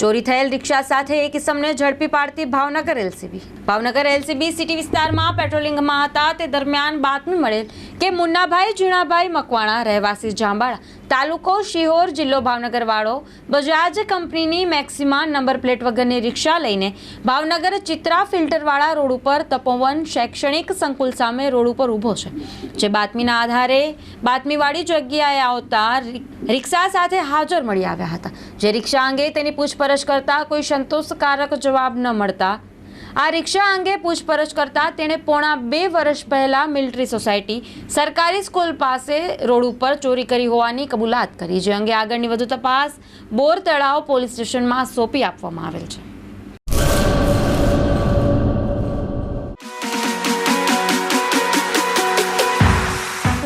ચોરી થયેલ રિક્ષા સાથે એક કિસમને ઝડપી પાડતી Bhavnagar LCB. Bhavnagar LCB city વિસ્તારમાં પેટ્રોલિંગમાં હતા. તે દરમિયાન બાતમી મળેલ કે મુન્નાભાઈ જીણાભાઈ મકવાણા, રહેવાસી જાંબાળા, તાલુકો શિહોર જિલ્લો ભાવનગર વાળો બજાજ કંપનીની મેક્સિમા નંબર પ્લેટ વગરની રિક્ષા લઈને ભાવનગર ચિત્રા ફિલ્ટરવાળા રોડ ઉપર તપોવન શૈક્ષણિક સંકુલ સામે રોડ ઉપર ઊભો છે. જે બાતમીના આધારે બાતમીવાળી જગ્યાએ આવતા રિક્ષા સાથે હાજર મળી આવ્યા હતા. જે રિક્ષા અંગે તેની પૂછપરછ કરતા કોઈ સંતોષકારક જવાબ ન મળતા, આ રિક્ષા અંગે પૂછપરછ કરતા તેણે પોણા બે વર્ષ પહેલાં મિલિટરી સોસાયટી સરકારી સ્કૂલ પાસે રોડ ઉપર ચોરી કરી હોવાની કબૂલાત કરી, જે અંગે આગળની વધુ તપાસ બોર તળાવ પોલીસ સ્ટેશનમાં સોંપી આપવામાં આવેલ છે.